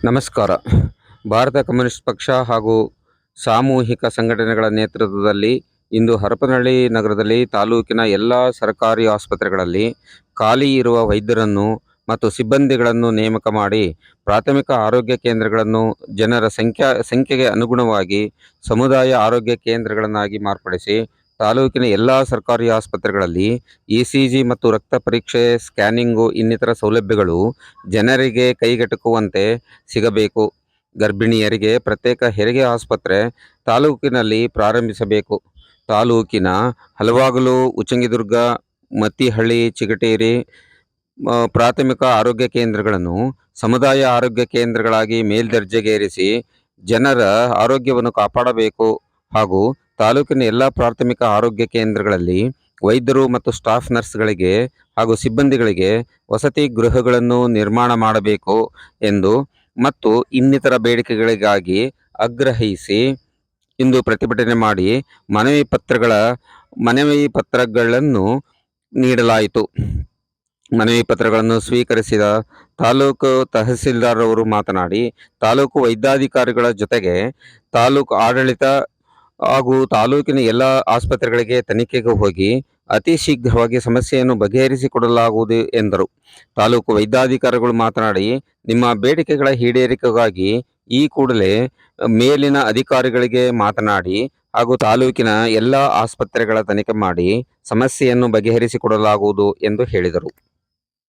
ನಮಸ್ಕಾರ. ಭಾರತ ಕಮ್ಯುನಿಸ್ಟ್ ಪಕ್ಷ ಹಾಗೂ ಸಾಮೂಹಿಕ ಸಂಘಟನೆಗಳ ನೇತೃತ್ವದಲ್ಲಿ ಇಂದು ಹರಪನಹಳ್ಳಿ ನಗರದಲ್ಲಿ ತಾಲೂಕಿನ ಎಲ್ಲ ಸರ್ಕಾರಿ ಆಸ್ಪತ್ರೆಗಳಲ್ಲಿ ಖಾಲಿ ಇರುವ ವೈದ್ಯರನ್ನು ಮತ್ತು ಸಿಬ್ಬಂದಿಗಳನ್ನು ನೇಮಕ ಮಾಡಿ ಪ್ರಾಥಮಿಕ ಆರೋಗ್ಯ ಕೇಂದ್ರಗಳನ್ನು ಜನರ ಸಂಖ್ಯಾ, ಸಂಖ್ಯೆಗೆ ಅನುಗುಣವಾಗಿ ಸಮುದಾಯ ಆರೋಗ್ಯ ಕೇಂದ್ರಗಳನ್ನಾಗಿ ಮಾರ್ಪಡಿಸಿ ತಾಲೂಕಿನ ಎಲ್ಲ ಸರ್ಕಾರಿ ಆಸ್ಪತ್ರೆಗಳಲ್ಲಿ ಇ ಮತ್ತು ರಕ್ತ ಪರೀಕ್ಷೆ, ಸ್ಕ್ಯಾನಿಂಗು, ಇನ್ನಿತರ ಸೌಲಭ್ಯಗಳು ಜನರಿಗೆ ಕೈಗೆಟುಕುವಂತೆ ಸಿಗಬೇಕು. ಗರ್ಭಿಣಿಯರಿಗೆ ಪ್ರತ್ಯೇಕ ಹೆರಿಗೆ ಆಸ್ಪತ್ರೆ ತಾಲೂಕಿನಲ್ಲಿ ಪ್ರಾರಂಭಿಸಬೇಕು. ತಾಲೂಕಿನ ಹಲವಾಗಲು ಉಚ್ಚಂಗಿದುರ್ಗ, ಮತ್ತಿಹಳ್ಳಿ, ಚಿಗಟೇರಿ ಪ್ರಾಥಮಿಕ ಆರೋಗ್ಯ ಕೇಂದ್ರಗಳನ್ನು ಸಮುದಾಯ ಆರೋಗ್ಯ ಕೇಂದ್ರಗಳಾಗಿ ಮೇಲ್ದರ್ಜೆಗೇರಿಸಿ ಜನರ ಆರೋಗ್ಯವನ್ನು ಕಾಪಾಡಬೇಕು ಹಾಗೂ ತಾಲೂಕಿನ ಎಲ್ಲ ಪ್ರಾಥಮಿಕ ಆರೋಗ್ಯ ಕೇಂದ್ರಗಳಲ್ಲಿ ವೈದ್ಯರು ಮತ್ತು ಸ್ಟಾಫ್ ನರ್ಸ್ಗಳಿಗೆ ಹಾಗೂ ಸಿಬ್ಬಂದಿಗಳಿಗೆ ವಸತಿ ಗೃಹಗಳನ್ನು ನಿರ್ಮಾಣ ಮಾಡಬೇಕು ಎಂದು ಮತ್ತು ಇನ್ನಿತರ ಬೇಡಿಕೆಗಳಿಗಾಗಿ ಆಗ್ರಹಿಸಿ ಇಂದು ಪ್ರತಿಭಟನೆ ಮಾಡಿ ಮನವಿ ಪತ್ರಗಳ, ಮನವಿ ಪತ್ರಗಳನ್ನು ನೀಡಲಾಯಿತು. ಮನವಿ ಪತ್ರಗಳನ್ನು ಸ್ವೀಕರಿಸಿದ ತಾಲೂಕು ತಹಸೀಲ್ದಾರ್ ಅವರು ಮಾತನಾಡಿ, ತಾಲೂಕು ವೈದ್ಯಾಧಿಕಾರಿಗಳ ಜೊತೆಗೆ ತಾಲೂಕು ಆಡಳಿತ ಹಾಗೂ ತಾಲೂಕಿನ ಎಲ್ಲ ಆಸ್ಪತ್ರೆಗಳಿಗೆ ತನಿಖೆಗೆ ಹೋಗಿ ಅತಿ ಶೀಘ್ರವಾಗಿ ಸಮಸ್ಯೆಯನ್ನು ಬಗೆಹರಿಸಿಕೊಡಲಾಗುವುದು ಎಂದರು. ತಾಲೂಕು ವೈದ್ಯಾಧಿಕಾರಿಗಳು ಮಾತನಾಡಿ, ನಿಮ್ಮ ಬೇಡಿಕೆಗಳ ಈಡೇರಿಕೆಗಾಗಿ ಈ ಕೂಡಲೇ ಮೇಲಿನ ಅಧಿಕಾರಿಗಳಿಗೆ ಮಾತನಾಡಿ ಹಾಗೂ ತಾಲೂಕಿನ ಎಲ್ಲ ಆಸ್ಪತ್ರೆಗಳ ತನಿಖೆ ಮಾಡಿ ಸಮಸ್ಯೆಯನ್ನು ಬಗೆಹರಿಸಿಕೊಡಲಾಗುವುದು ಎಂದು ಹೇಳಿದರು.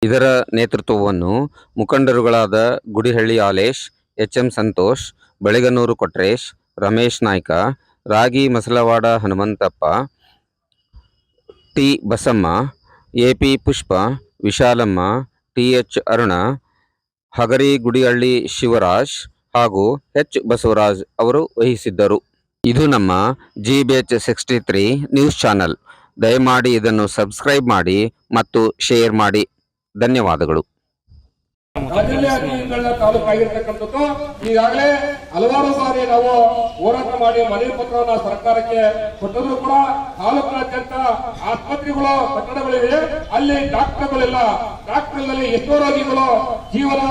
ಇದರ ನೇತೃತ್ವವನ್ನು ಮುಖಂಡರುಗಳಾದ Gudihalli Alesh H M Santosh, Belaganuru Kotresh, Ramesh Naik Ragi Masalavada Hanumanthappa, T Basamma, A P Pushpa, Vishalamma, T H Aruna, Hagari Gudihalli Shivaraj ಹಾಗೂ ಎಚ್ ಬಸವರಾಜ್ ಅವರು ವಹಿಸಿದ್ದರು. ಇದು ನಮ್ಮ G B H sixty three news channel ದಯಮಾಡಿ ಇದನ್ನು subscribe ಮಾಡಿ ಮತ್ತು share ಮಾಡಿ. ಧನ್ಯವಾದಗಳು. ತಾಲೂಕು ಈಗಾಗಲೇ ಹಲವಾರು ಬಾರಿ ನಾವು ಹೋರಾಟ ಮಾಡಿ ಮನೆ ಪತ್ರವನ್ನ ಸರ್ಕಾರಕ್ಕೆ ಕೊಟ್ಟಿದ್ರು ಕೂಡ ತಾಲೂಕಿನಾದ್ಯಂತ ಆಸ್ಪತ್ರೆಗಳು, ಕಟ್ಟಡಗಳಿವೆ. ಅಲ್ಲಿ ಡಾಕ್ಟರ್ಗಳಿಲ್ಲ. ಡಾಕ್ಟರ್ನಲ್ಲಿ ಎಷ್ಟೋ ರೋಗಿಗಳು ಜೀವನ